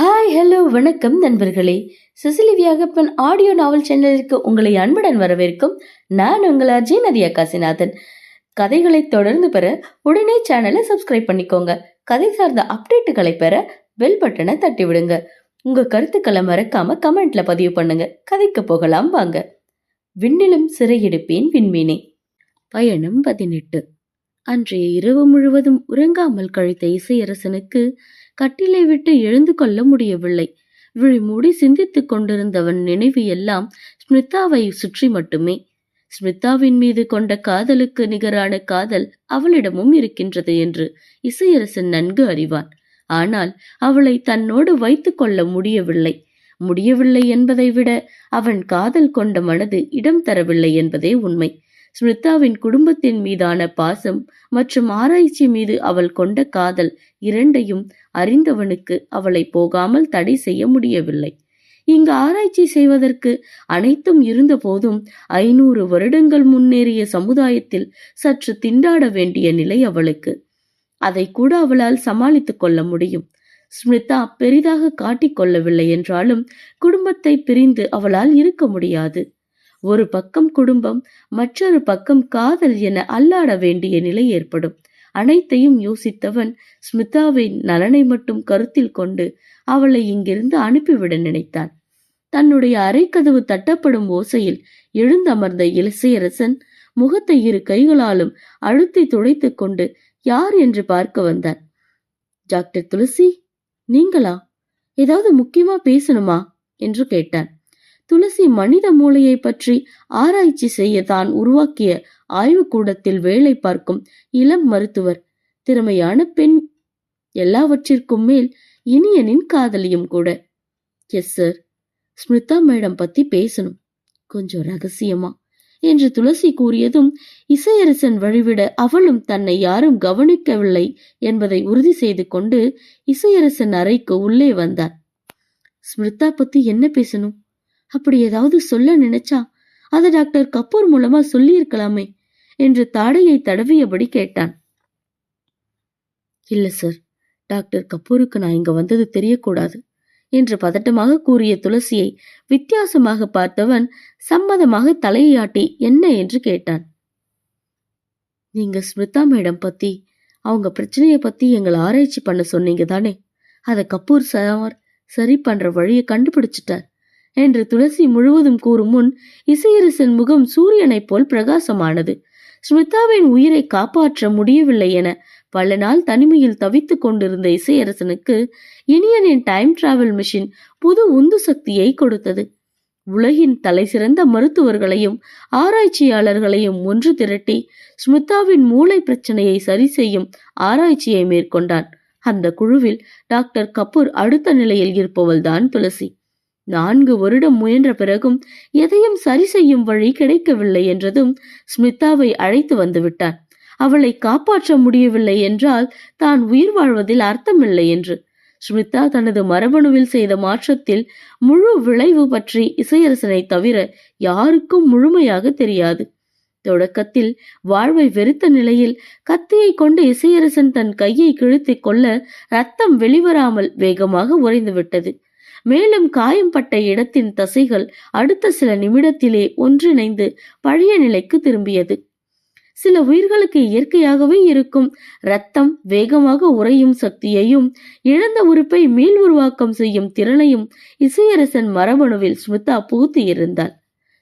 Hi hello வணக்கம் நண்பர்களே. Sicily Viyagappan audio நாவல் சேனலிற்கு உங்களை அன்புடன் வரவேற்கும் நான் உங்கள் அர்ஜய் நதியா காசிநாதன். கதைகளை தொடர்ந்து பெற உடனே சேனலை சப்ஸ்கிரைப் பண்ணிக்கோங்க. கதை சார்ந்த அப்டேட்டுகளை பெற பெல் பட்டனை தட்டி விடுங்க உங்க கருத்துக்களை மறக்காம கமெண்ட்ல பதிவு பண்ணுங்க. கதைக்கு போகலாம் வாங்க. விண்ணிலும் சிறையெடுப்பேன் விண்மீனே. பயணம் பதினெட்டு. அன்றைய இரவு முழுவதும் உறங்காமல் கழித்த இசையரசனுக்கு கட்டிலை விட்டு எழுந்து கொள்ள முடியவில்லை. விழிமூடி சிந்தித்துக் கொண்டிருந்தவன் நினைவு எல்லாம் ஸ்மிதாவை சுற்றி மட்டுமே. ஸ்மிதாவின் மீது கொண்ட காதலுக்கு நிகரான காதல் அவளிடமும் இருக்கின்றது என்று இசையரசன் நன்கு அறிவான். ஆனால் அவளை தன்னோடு வைத்துக் கொள்ள முடியவில்லை. முடியவில்லை என்பதை விட அவன் காதல் கொண்ட மனது இடம் தரவில்லை என்பதே உண்மை. ஸ்மிருதாவின் குடும்பத்தின் மீதான பாசம் மற்றும் ஆராய்ச்சி மீது அவள் கொண்ட காதல் இரண்டையும் அறிந்தவனுக்கு அவளை போகாமல் தடை செய்ய முடியவில்லை. இங்கு ஆராய்ச்சி செய்வதற்கு அனைத்தும் இருந்தபோதும் ஐநூறு வருடங்கள் முன்னேறிய சமுதாயத்தில் சற்று திண்டாட வேண்டிய நிலை அவளுக்கு. அதை கூட அவளால் சமாளித்துக் கொள்ள முடியும். ஸ்மிருதா பெரிதாக காட்டிக்கொள்ளவில்லை என்றாலும் குடும்பத்தை பிரிந்து அவளால் இருக்க முடியாது. ஒரு பக்கம் குடும்பம் மற்றொரு பக்கம் காதல் என அல்லாட வேண்டிய நிலை ஏற்படும். அனைத்தையும் யோசித்தவன் ஸ்மிதாவின் நலனை மட்டும் கருத்தில் கொண்டு அவளை இங்கிருந்து அனுப்பிவிட நினைத்தான். தன்னுடைய அரைக்கதவு தட்டப்படும் ஓசையில் எழுந்தமர்ந்த இளசையரசன் முகத்தை இரு கைகளாலும் அழுத்தி துடைத்துக் கொண்டு யார் என்று பார்க்க வந்தான். டாக்டர் துளசி நீங்களா? ஏதாவது முக்கியமா பேசணுமா? என்று கேட்டான். துளசி மனித மூளையை பற்றி ஆராய்ச்சி செய்ய தான் உருவாக்கிய ஆய்வுக்கூடத்தில் வேலை பார்க்கும் இளம் மருத்துவர். திறமையான பெண் எல்லாவற்றிற்கும் மேல் இனியனின் காதலியும் கூட. Yes sir. ஸ்மிருதா மேடம் பத்தி பேசணும். கொஞ்சம் ரகசியமா? என்று துளசி கூறியதும் இசையரசன் வழிவிட அவளும் தன்னை யாரும் கவனிக்கவில்லை என்பதை உறுதி செய்து கொண்டு இசையரசன் அறைக்கு உள்ளே வந்தான் ஸ்மிருதா பத்தி என்ன பேசணும்? அப்படி ஏதாவது சொல்ல நினைச்சா அதை டாக்டர் கபூர் மூலமா சொல்லியிருக்கலாமே என்று தாடையை தடவியபடி கேட்டான். இல்ல சார் டாக்டர் கபூருக்கு நான் இங்க வந்தது தெரியக்கூடாது என்று பதட்டமாக கூறிய துளசியை வித்தியாசமாக பார்த்தவன் சம்மதமாக தலையாட்டி என்ன? என்று கேட்டான். நீங்க ஸ்மிருதா மேடம் பத்தி அவங்க பிரச்சனைய பத்தி எங்களை ஆராய்ச்சி பண்ண சொன்னீங்க தானே அதை கபூர் சார் சரி பண்ற வழியை கண்டுபிடிச்சிட்டார். என்று துளசி முழுவதும் கூறும் முன் இசையரசன் முகம் சூரியனைப் போல் பிரகாசமானது. ஸ்மிதாவின் உயிரை காப்பாற்ற முடியவில்லை என பல நாள் தனிமையில் தவித்துக் கொண்டிருந்த இசையரசனுக்கு இனியனின் டைம் டிராவல் மிஷின் புது உந்து சக்தியை கொடுத்தது. உலகின் தலைசிறந்த மருத்துவர்களையும் ஆராய்ச்சியாளர்களையும் ஒன்று திரட்டி ஸ்மிதாவின் மூளை பிரச்சனையை சரி செய்யும் ஆராய்ச்சியை மேற்கொண்டான். அந்த குழுவில் டாக்டர் கபூர் அடுத்த நிலையில் இருப்பவள்தான் துளசி. நான்கு வருடம் முயன்ற பிறகும் எதையும் சரி செய்யும் வழி கிடைக்கவில்லை என்றதும் ஸ்மிதாவை அழைத்து வந்துவிட்டான். அவளை காப்பாற்ற முடியவில்லை என்றால் தான் உயிர் வாழ்வதில் அர்த்தமில்லை என்று. ஸ்மிதா தனது மரபணுவில் செய்த மாற்றத்தில் முழு விளைவு பற்றி இசையரசனை தவிர யாருக்கும் முழுமையாக தெரியாது. தொடக்கத்தில் வாழ்வை வெறுத்த நிலையில் கத்தியை கொண்டு இசையரசன் தன் கையை கிழித்துக் கொள்ள ரத்தம் வெளிவராமல் வேகமாக உறைந்துவிட்டது. மேலும் காயம்பட்ட இடத்தின் தசைகள் அடுத்த சில நிமிடத்திலே ஒன்றிணைந்து பழைய நிலைக்கு திரும்பியது. சில உயிர்களுக்கு இயற்கையாகவே இருக்கும் ரத்தம் வேகமாக உறையும் சக்தியையும் இழந்த உறுப்பை மீள் உருவாக்கம் செய்யும் திறனையும் இசையரசன் மரபணுவில் ஸ்மிதா புகுத்தி இருந்தாள்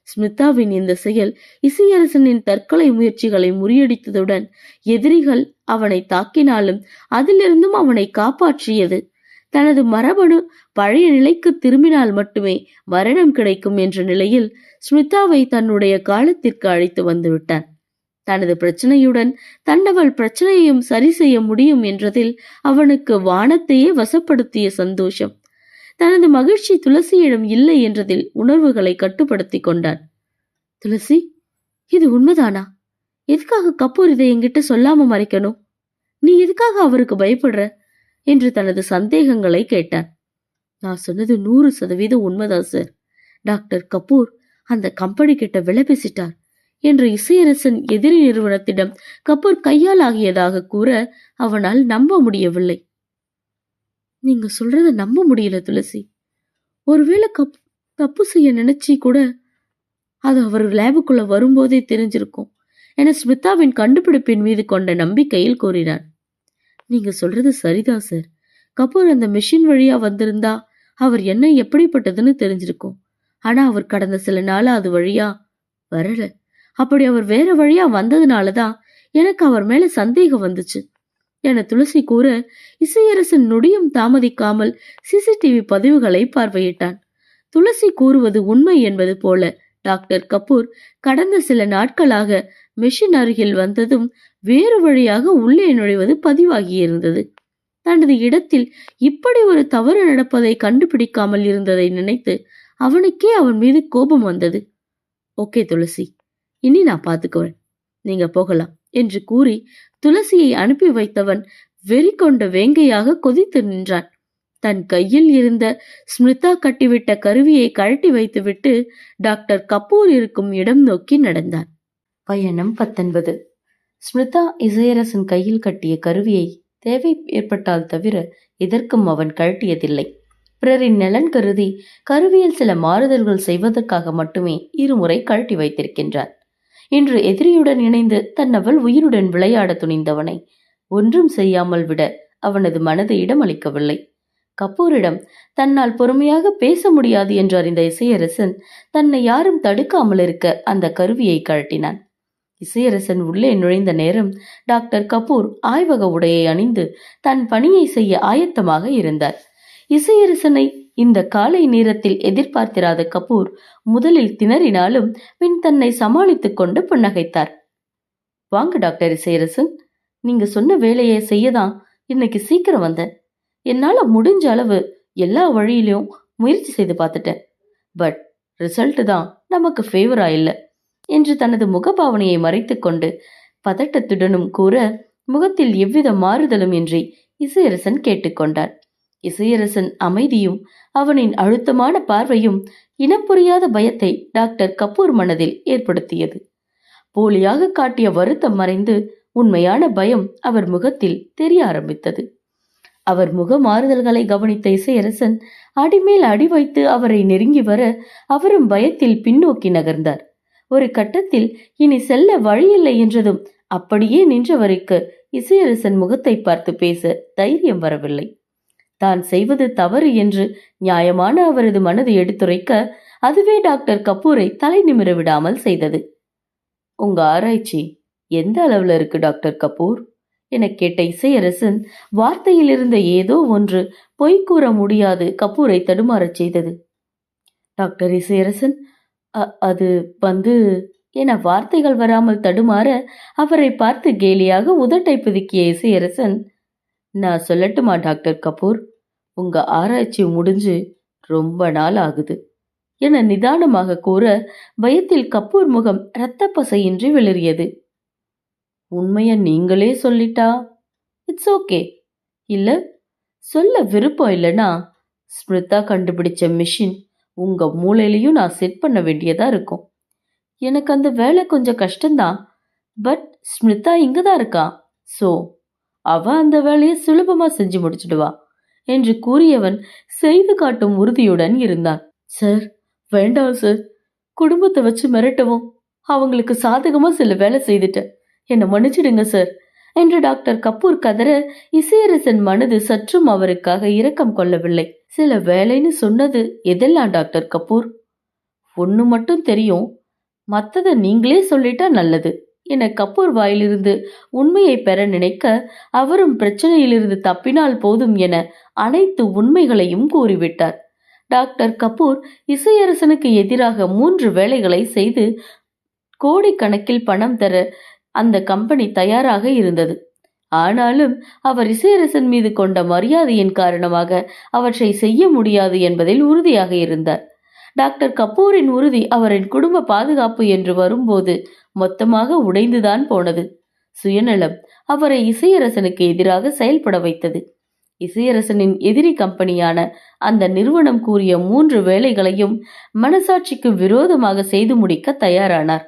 ஸ்மிதாவின் இந்த செயல் இசையரசனின் தற்கொலை முயற்சிகளை முறியடித்ததுடன் எதிரிகள் அவனை தாக்கினாலும் அதிலிருந்தும் அவனை காப்பாற்றியது. தனது மரபணு பழைய நிலைக்கு திரும்பினால் மட்டுமே மரணம் கிடைக்கும் என்ற நிலையில் ஸ்மிதாவை தன்னுடைய காலத்திற்கு அழைத்து வந்துவிட்டான் தனது பிரச்சனையுடன் தன்னவள் பிரச்சனையையும் சரி செய்ய முடியும் என்றதில் அவனுக்கு வானத்தையே வசப்படுத்திய சந்தோஷம். தனது மகிழ்ச்சி துளசியிடம் இல்லை என்றதில் உணர்வுகளை கட்டுப்படுத்தி கொண்டான் துளசி இது உண்மைதானா? எதுக்காக கப்பூர் இதை என்கிட்ட சொல்லாம மறைக்கணும்? நீ எதுக்காக அவருக்கு பயப்படுற? என்று தனது சந்தேகங்களை கேட்டார் நான் சொன்னது நூறு சதவீதம் உண்மைதான் சார். டாக்டர் கபூர் அந்த கம்பெனி கிட்ட விலை பேசிட்டார் என்று இசையரசன் எதிரி நிறுவனத்திடம் கபூர் கையால் ஆகியதாக கூற அவனால் நம்ப முடியவில்லை. நீங்க சொல்றத நம்ப முடியல துளசி. ஒருவேளை கப் தப்பு செய்ய நினைச்சி கூட அது அவர் லேபுக்குள்ள வரும்போதே தெரிஞ்சிருக்கும் என ஸ்மிதாவின் கண்டுபிடிப்பின் மீது கொண்ட நம்பிக்கையில் கூறினார். நீங்க சொல்றது சரிதான் சார். கபூர் அந்த மிஷின் வழியா வந்திருந்தா அவர் என்ன எப்படிப்பட்டதுன்னு தெரிஞ்சிருக்கும். ஆனா அவர் கடந்த சில நாள் அது வழியா வரல. அப்படி அவர் வேற வழியா வந்ததுனாலதான் எனக்கு அவர் மேல சந்தேகம் வந்துச்சு. என துளசி கூற இசையரசன் நொடியும் தாமதிக்காமல் சிசிடிவி பதிவுகளை பார்வையிட்டான். துளசி கூறுவது உண்மை என்பது போல டாக்டர் கபூர் கடந்த சில நாட்களாக மிஷின் அருகில் வந்ததும் வேறு வழியாக உள்ளே நுழைவது பதிவாகியிருந்தது தனது இடத்தில் இப்படி ஒரு தவறு நடப்பதை கண்டுபிடிக்காமல் இருந்ததை நினைத்து அவனுக்கே அவன் மீது கோபம் வந்தது. ஓகே துளசி இனி நான் பார்த்துக்குவேன். நீங்க போகலாம் என்று கூறி துளசியை அனுப்பி வைத்தவன் வெறி கொண்ட வேங்கையாக கொதித்து நின்றான். தன் கையில் இருந்த ஸ்மிருதா கட்டிவிட்ட கருவியை கழட்டி வைத்துவிட்டு டாக்டர் கபூர் இருக்கும் இடம் நோக்கி நடந்தான். பயணம் பத்தொன்பது. ஸ்மிருதா இசையரசன் கையில் கட்டிய கருவியை தேவை ஏற்பட்டால் தவிர எதற்கும் அவன் கழட்டியதில்லை. பிறரின் நலன் கருதி கருவியில் சில மாறுதல்கள் செய்வதற்காக மட்டுமே இருமுறை கழட்டி வைத்திருக்கின்றான். இன்று எதிரியுடன் இணைந்து தன்னவள் உயிருடன் விளையாட துணிந்தவனை ஒன்றும் செய்யாமல் விட அவனது மனது இடமளிக்கவில்லை. கபூரிடம் தன்னால் பொறுமையாக பேச முடியாது என்று அறிந்த இசையரசன் தன்னை யாரும் தடுக்காமல் இருக்க அந்த கருவியை கழட்டினான். இசையரசன் உள்ளே நுழைந்த நேரம் டாக்டர் கபூர் ஆய்வக உடையை அணிந்து தன் பணியை செய்ய ஆயத்தமாக இருந்தார். இசையரசனை இந்த காலை நேரத்தில் எதிர்பார்த்திராத கபூர் முதலில் திணறினாலும் பின் தன்னை சமாளித்துக் கொண்டு புன்னகைத்தார். வாங்க டாக்டர் இசையரசன் நீங்க சொன்ன வேலையை செய்யதான் இன்னைக்கு சீக்கிரம் வந்தேன். என்னால முடிஞ்ச அளவு எல்லா வழியிலையும் முயற்சி செய்து பார்த்துட்டேன். பட் ரிசல்ட் தான் நமக்கு ஃபேவரா இல்லை. என்று தனது முகபாவனையை மறைத்துக்கொண்டு பதட்டத்துடனும் கூற முகத்தில் எவ்வித மாறுதலும் இன்றி இசையரசன் கேட்டுக்கொண்டார் இசையரசன் அமைதியும் அவனின் அழுத்தமான பார்வையும் இனம் புரியாத பயத்தை டாக்டர் கபூர் மனதில் ஏற்படுத்தியது. போலியாக காட்டிய வருத்தம் மறைந்து உண்மையான பயம் அவர் முகத்தில் தெரிய ஆரம்பித்தது. அவர் முக மாறுதல்களை கவனித்த இசையரசன் அடிமேல் அடி வைத்து அவரை நெருங்கி வர அவரும் பயத்தில் பின்னோக்கி நகர்ந்தார். ஒரு கட்டத்தில் இனி செல்ல வழியில்லை என்றதும் அப்படியே நின்றவருக்கு இசையரசன் முகத்தை பார்த்து பேச தைரியம் வரவில்லை. தான் செய்வது தவறு என்று நியாயமான அவரது மனது எடுத்துரைக்க அதுவே டாக்டர் கபூரை தலை நிமிர விடாமல் செய்தது. உங்க ஆராய்ச்சி எந்த அளவுல இருக்கு டாக்டர் கபூர்? என கேட்ட இசையரசன் வார்த்தையில் இருந்த ஏதோ ஒன்று பொய் கூற முடியாது கபூரை தடுமாறச் செய்தது. டாக்டர் இசையரசன் அது வந்து என வார்த்தைகள் வராமல் தடுமாற அவரை பார்த்து கேலியாக உதட்டை பிதுக்கிய இசையரசன் நான் சொல்லட்டுமா டாக்டர் கபூர்? உங்க ஆராய்ச்சி முடிஞ்சு ரொம்ப நாள் ஆகுது என நிதானமாக கூற பயத்தில் கபூர் முகம் இரத்த பசையின்றி வெளியது உண்மைய நீங்களே சொல்லிட்டா? It's okay. இல்ல சொல்ல விருப்பம் இல்லைன்னா ஸ்மிருதா கண்டுபிடிச்ச மிஷின் உங்கள் மூளையிலையும் நான் செட் பண்ண வேண்டியதாக இருக்கும். எனக்கு அந்த வேலை கொஞ்சம் கஷ்டம்தான். பட் ஸ்மிருதா இங்கே தான் இருக்கா? ஸோ அவ அந்த வேலையை சுலபமாக செஞ்சு முடிச்சிடுவா என்று கூறியவன் செய்து காட்டும் உறுதியுடன் இருந்தான். சார் வேண்டாம் சார் குடும்பத்தை வச்சு மிரட்டவும். அவங்களுக்கு சாதகமாக சில வேலை செய்துட்டேன். என்னை மன்னிச்சிடுங்க சார் என்று டாக்டர் கபூர் கதற இசையரசன் மனது சற்றும் அவருக்காக இரக்கம் கொள்ளவில்லை. சில வேலைன்னு சொன்னது எதெல்லாம் டாக்டர் கபூர்? ஒன்று மட்டும் தெரியும். மற்றதை நீங்களே சொல்லிட்டா நல்லது. என கபூர் வாயிலிருந்து உண்மையை பெற நினைக்க அவரும் பிரச்சனையிலிருந்து தப்பினால் போதும் என அனைத்து உண்மைகளையும் கூறிவிட்டார். டாக்டர் கபூர் இசையரசனுக்கு எதிராக மூன்று வேலைகளை செய்து கோடிக்கணக்கில் பணம் தர அந்த கம்பெனி தயாராக இருந்தது. ஆனாலும் அவர் இசையரசன் மீது கொண்ட மரியாதையின் காரணமாக அவற்றை செய்ய முடியாது என்பதில் உறுதியாக இருந்தார். டாக்டர் கபூரின் உறுதி அவரின் குடும்ப பாதுகாப்பு என்று வரும்போது மொத்தமாக உடைந்துதான் போனது. சுயநலம் அவரை இசையரசனுக்கு எதிராக செயல்பட வைத்தது. இசையரசனின் எதிரி கம்பெனியான அந்த நிறுவனம் கூறிய மூன்று வேலைகளையும் மனசாட்சிக்கு விரோதமாக செய்து முடிக்க தயாரானார்.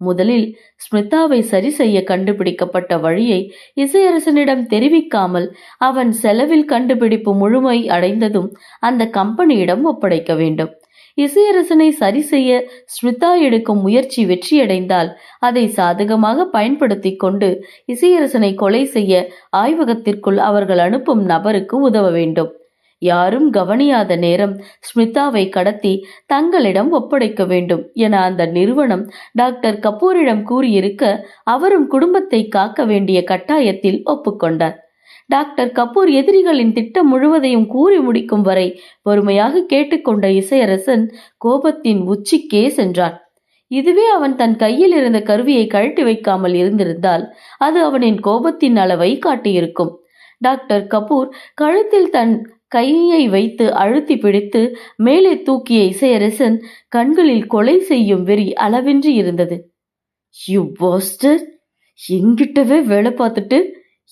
முதலில் ஸ்மிதாவை சரி செய்ய கண்டுபிடிக்கப்பட்ட வழியை இசையரசனிடம் தெரிவிக்காமல் அவன் செலவில் கண்டுபிடிப்பு முழுமை அடைந்ததும் அந்த கம்பெனியிடம் ஒப்படைக்க வேண்டும். இசையரசனை சரி செய்ய ஸ்மிதா எடுக்கும் முயற்சி வெற்றியடைந்தால் அதை சாதகமாக பயன்படுத்தி கொண்டு இசையரசனை கொலை செய்ய ஆய்வகத்திற்குள் அவர்கள் அனுப்பும் நபருக்கு உதவ வேண்டும். யாரும் கவனியாத நேரம் ஸ்மிதாவை கடத்தி தங்களிடம் ஒப்படைக்க வேண்டும் என அந்த நிறுவனம் டாக்டர் கபூரிடம் கூறியிருக்க அவரும் குடும்பத்தை காக்க வேண்டிய கட்டாயத்தில் ஒப்புக்கொண்டார். டாக்டர் கபூர் எதிரிகளின் திட்டம் முழுவதையும் கூறி முடிக்கும் வரை பொறுமையாக கேட்டுக்கொண்ட இசையரசன் கோபத்தின் உச்சிக்கே சென்றான். இதுவே அவன் தன் கையில் இருந்த கருவியை கழட்டி வைக்காமல் இருந்திருந்தால் அது அவனின் கோபத்தின் அளவை காட்டியிருக்கும். டாக்டர் கபூர் கழுத்தில் தன் கையை வைத்து அழுத்தி பிடித்து மேலே தூக்கிய இசையரசன் கண்களில் கொலை செய்யும் வெறி அளவின்றி இருந்தது. யூ பாஸ்டர் எங்கிட்டவே வேலை பார்த்துட்டு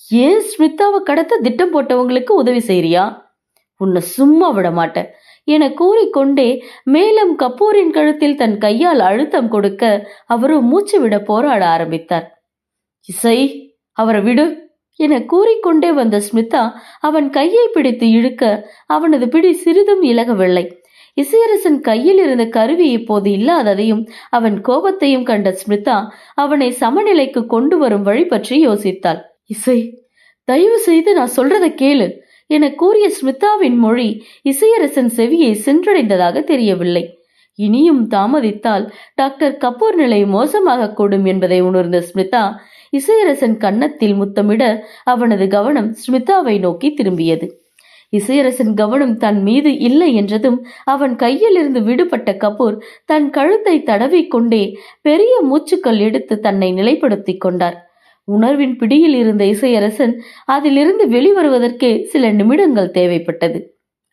ஏன் ஸ்மிதாவை கடத்த திட்டம் போட்டவங்களுக்கு உதவி செய்றியா? உன்னை சும்மா விட மாட்டேன் என கூறிக்கொண்டே மேலும் கபூரின் கழுத்தில் தன் கையால் அழுத்தம் கொடுக்க அவரும் மூச்சு விட போராட ஆரம்பித்தார். இசை அவரை விடு. என கூறிக்கொண்டே வந்த ஸ்மிதா அவன் கையை பிடித்து இழுக்க அவனது பிடி சிறிதும் இலகவில்லை. இசையரசன் கையில் இருந்த கருவி இப்போது இல்லாததையும் அவன் கோபத்தையும் கண்ட ஸ்மிதா அவனை சமநிலைக்கு கொண்டு வரும் வழி பற்றி யோசித்தாள். இசை தயவு செய்து நான் சொல்றதை கேளு என கூறிய ஸ்மிதாவின் மொழி இசையரசன் செவியை சென்றடைந்ததாக தெரியவில்லை. இனியும் தாமதித்தால் டாக்டர் கபூர் நிலை மோசமாக கூடும் என்பதை உணர்ந்த ஸ்மிதா இசையரசன் கன்னத்தில் முத்தமிட அவனது கவனம் ஸ்மிதாவை நோக்கி திரும்பியது. இசையரசன் கவனம் தன் மீது இல்லை என்றதும் அவன் கையிலிருந்து விடுபட்ட கபூர் தன் கழுத்தை தடவிக்கொண்டே பெரிய மூச்சுக்கள் எடுத்து தன்னை நிலைப்படுத்தி கொண்டார். உணர்வின் பிடியில் இருந்த இசையரசன் அதிலிருந்து வெளிவருவதற்கே சில நிமிடங்கள் தேவைப்பட்டது.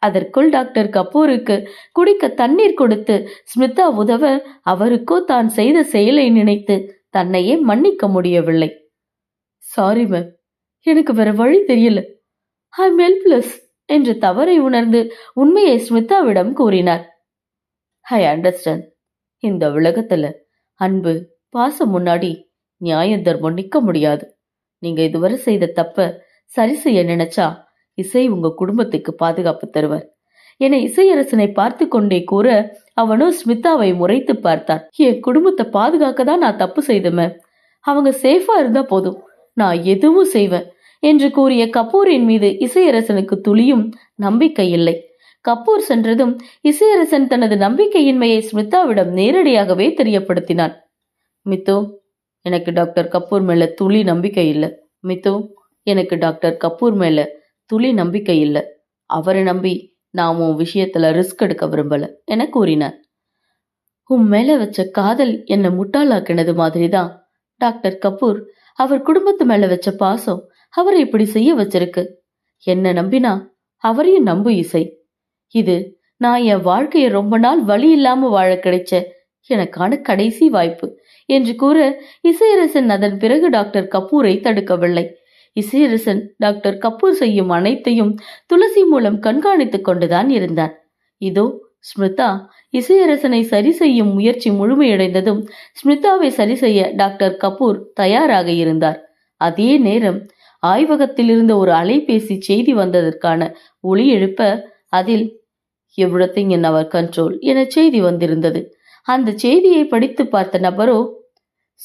அதற்குள் டாக்டர் கபூருக்கு குடிக்க தண்ணீர் கொடுத்து ஸ்மிதா உதவ அவருக்கோ தான் செய்த செயலை நினைத்து தன்னையே மன்னிக்க முடியவில்லை. சாரி மேம் எனக்கு வேற வழி தெரியல. ஐ ஹெல்ப்லெஸ் என்று தவறை உணர்ந்து உண்மையை ஸ்மிதாவிடம் கூறினார். ஐ அண்டர்ஸ்டாண்ட் இந்த உலகத்துல அன்பு பாசம் முன்னாடி நியாய தர்மம் நிக்க முடியாது. நீங்க இதுவரை செய்த தப்ப சரி செய்ய நினைச்சா இசை உங்க குடும்பத்துக்கு பாதுகாப்பு தருவார். என இசையரசனை பார்த்து கொண்டே கூற அவனும் ஸ்மிதாவை முறைத்து பார்த்தான். என் குடும்பத்தை பாதுகாக்க தான் நான் தப்பு செய்தமே. அவங்க சேஃபா இருந்தா போதும். நான் எதுவும் செய்வேன் என்று கூறிய கபூரின் மீது இசையரசனுக்கு துளியும் நம்பிக்கை இல்லை. கபூர் சென்றதும் இசையரசன் தனது நம்பிக்கையின்மையை ஸ்மிதாவிடம் நேரடியாகவே தெரியப்படுத்தினான். மித்து எனக்கு டாக்டர் கபூர் மேல துளி நம்பிக்கை இல்லை. மித்து எனக்கு டாக்டர் கபூர் மேல துளி நம்பிக்கை இல்லை. அவரை நம்பி நான் உன் விஷயத்துல ரிஸ்க் எடுக்க விரும்பல என கூறினார். உன் மேல வச்ச காதல் என்னை முட்டாளாக்கினது மாதிரிதான். டாக்டர் கபூர் அவர் குடும்பத்து மேல வச்ச பாசம் அவரை இப்படி செய்ய வச்சிருக்கு. என்ன நம்பினா அவரையும் நம்பு இசை. இது நான் என் வாழ்க்கையை ரொம்ப நாள் வழி இல்லாம வாழ கிடைச்ச எனக்கான கடைசி வாய்ப்பு என்று கூற இசையரசன் அதன் பிறகு டாக்டர் கபூரை தடுக்கவில்லை. இசையரசன் டாக்டர் கபூர் செய்யும் அனைத்தையும் துளசி மூலம் கண்காணித்துக் கொண்டுதான் இருந்தான். இதோ ஸ்மிருதா இசையரசனை சரி செய்யும் முயற்சி முழுமையடைந்ததும் ஸ்மிருதாவை சரி செய்ய டாக்டர் கபூர் தயாராக இருந்தார். அதே நேரம் ஆய்வகத்தில் இருந்த ஒரு அலைபேசி செய்தி வந்ததற்கான ஒளி எழுப்ப அதில் எவ்ரிதிங் இன் அவர் கண்ட்ரோல் என செய்தி வந்திருந்தது. அந்த செய்தியை படித்து பார்த்த நபரோ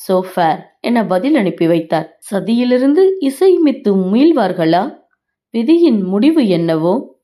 சோஃபேர் என பதில் அனுப்பி வைத்தார். சதியிலிருந்து இசை மித்து மீள்வார்களா? விதியின் முடிவு என்னவோ?